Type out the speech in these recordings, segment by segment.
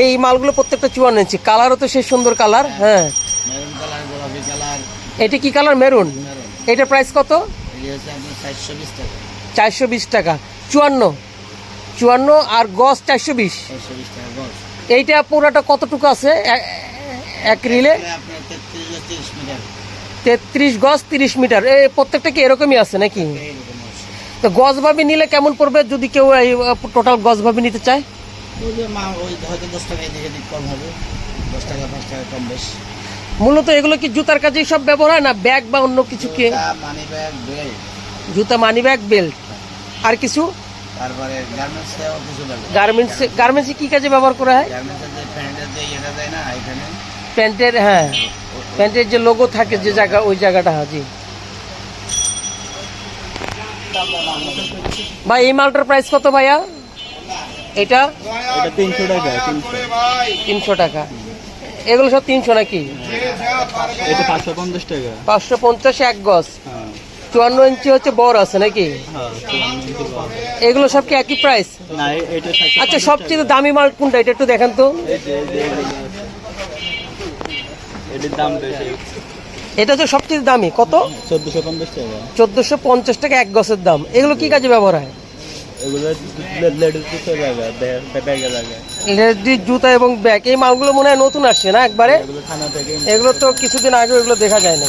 এই মালগুলো প্রত্যেকটা চুয়ান্ন ইঞ্চি। কালারও তো সেই সুন্দর কালার হ্যাঁ। এটা কি কালার? মেরুন এটা প্রাইস কত? চারশো বিশ টাকা। চুয়ান্ন। চুয়ান্ন আর গজ চারশো বিশ। এইটা পুরোটা কতটুকু আছে? এক রিলে? তেত্রিশ গজ তিরিশ মিটার। এই প্রত্যেকটা কি এরকমই আছে নাকি? তো গজ ভাবি নিলে কেমন পড়বে যদি কেউ এই টোটাল গজ ভাবি নিতে চায়? ওই যে মা ওই হয়তো দশ টাকা এদিকে দিক কম হবে। দশ টাকা পাঁচ টাকা কম বেশ। মূলত এগুলো কি জুতার কাজেই সব ব্যবহার হয় না? ব্যাগ বা অন্য কিছু কি? মানি ব্যাগ বেল্ট জুতা মানি ব্যাগ বেল্ট আর কিছু? তারপরে গার্মেন্টসেও কিছু গার্মেন্টস গার্মেন্টসে কি কাজে ব্যবহার করা হয়? যে প্যান্টের যে ইয়েটা দেয় না এখানে? প্যান্টের হ্যাঁ। প্যান্টের যে লোগো থাকে যে জায়গা ওই জায়গাটা হ্যাঁ জি। ভাই এই মালটার প্রাইস কত ভাইয়া? এটা? এটা তিনশো টাকা তিনশো। টাকা। এগুলো সব তিনশো নাকি? এটা পাঁচশো পঞ্চাশ টাকা। পাঁচশো পঞ্চাশ এক গজ। হ্যাঁ। চুয়ান্ন ইঞ্চি হচ্ছে বড় আছে নাকি? হ্যাঁ এগুলো সব কি একই প্রাইস আচ্ছা সবচেয়ে দামি মাল কোনটা? এটা একটু দেখান তো। এটা হচ্ছে সবচেয়ে দামি। কত? চোদ্দশো পঞ্চাশ টাকা। চোদ্দোশো পঞ্চাশ টাকা এক গছের দাম। এগুলো কি কাজে ব্যবহার হয়? লেডিস জুতো এবং ব্যাগ এই মালগুলো মনে হয় নতুন আসছে না একবারে? এগুলো এগুলো তো কিছুদিন আগে এগুলো দেখা যায় না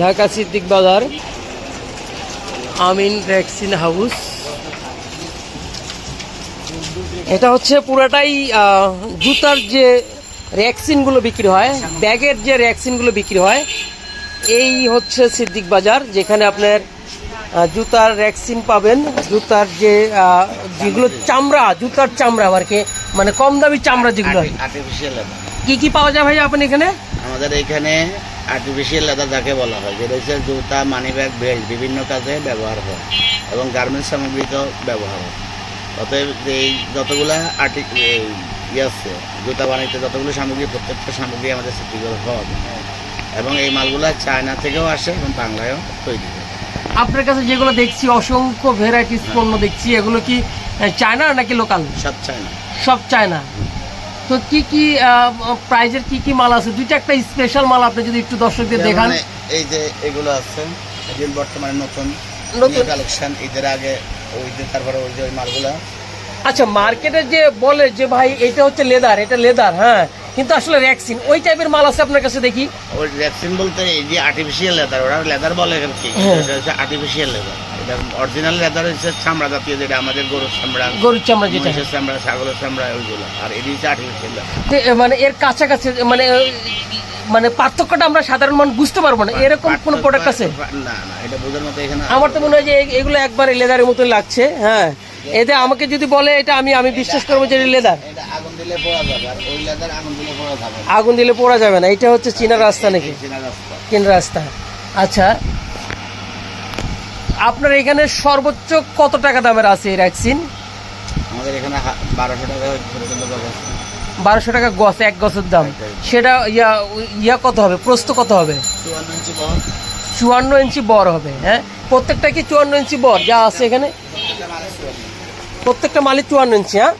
ঢাকা সিদ্দিক বাজার আমিন ভ্যাকসিন হাউস। এটা হচ্ছে পুরাটাই জুতার যে র্যাকসিনগুলো বিক্রি হয় ব্যাগের যে র্যাকসিনগুলো বিক্রি হয় এই হচ্ছে সিদ্দিক বাজার যেখানে আপনার জুতার র্যাকসিন পাবেন জুতার যে যেগুলো চামড়া জুতার চামড়া আর কি মানে কম দামি চামড়া যেগুলো হয়। কি কি পাওয়া যায় ভাই আপনি এখানে? আমাদের এখানে আর্টিফিশিয়াল লেদার যাকে বলা হয় যেটা হচ্ছে জুতা মানি ব্যাগ বেল্ট বিভিন্ন কাজে ব্যবহার হয় এবং গার্মেন্টস সামগ্রীতেও ব্যবহার হয়। অতএব এই যতগুলা আর্টি ইয়ে আছে জুতা বানাইতে যতগুলো সামগ্রী প্রত্যেকটা সামগ্রী আমাদের এবং এই মালগুলা চায়না থেকেও আসে এবং বাংলায়ও তৈরি হয়। আপনার কাছে যেগুলো দেখছি অসংখ্য ভ্যারাইটিস পণ্য দেখছি এগুলো কি চায়না নাকি লোকাল সব চায়না। সব চায়না। তো কি কি প্রাইজের কি কি মাল আছে? দুইটা একটা স্পেশাল মাল আপনি যদি একটু দর্শকদের দেখান। এই যে এগুলো আছে এগুলো বর্তমানে নতুন নতুন। কালেকশন ঈদের আগে ওই যে তারপরে ওই যে ওই আচ্ছা মার্কেটে যে বলে যে ভাই, এটা হচ্ছে লেদার, এটা লেদার হ্যাঁ? কিন্তু আসলে র্যাক্সিন ওই টাইপের মাল আছে আপনার কাছে দেখি? ওই ভ্যাকসিন বলতে এই যে আর্টিফিশিয়াল লেদার ওরা লেদার বলে আর কি? হ্যাঁ। এটা হচ্ছে আর্টিফিশিয়াল লেদার এটা অরিজিনাল লেদার হচ্ছে চামড়া জাতীয় যেটা আমাদের গরুর চামড়া গরুর চামড়া যেটা। মহিষের চামড়া ছাগলের চামড়া ওইগুলো। আর এটি হচ্ছে আর্টিফিশিয়াল লেদার মানে এর কাছাকাছি মানে মানে পার্থক্যটা আমরা সাধারণ মানুষ বুঝতে পারব না। এরকম কোনো প্রোডাক্ট আছে? না না এটা বোঝার মতো এখানে আমার তো মনে হয় যে এগুলো একবারে লেদারের মতো লাগছে হ্যাঁ। এতে আমাকে যদি বলে এটা আমি আমি বিশ্বাস করব যে লেদার দিলে পোড়া যাবে আর ওই লেদার আগুন দিলে পোড়া যাবে না। আগুন দিলে পোড়া যাবে না। এটা হচ্ছে চীনা রাস্তা নাকি? চেনা রাস্তা। চীন রাস্তা। আচ্ছা আপনার এখানে সর্বোচ্চ কত টাকা দামের আছে এই ভ্যাকসিন? আমাদের এখানে বারোশো টাকা পর্যন্ত বারোশো টাকা গছ এক গছের দাম। সেটা ইয়া ইয়া কত হবে? প্রস্ত কত হবে? চুয়ান্ন ইঞ্চি বহর চুয়ান্ন ইঞ্চি বর হবে হ্যাঁ? প্রত্যেকটা কি চুয়ান্ন ইঞ্চি বর যা আছে এখানে। প্রত্যেকটা প্রত্যেকটা মালিক চুয়ান্ন ইঞ্চি হ্যাঁ?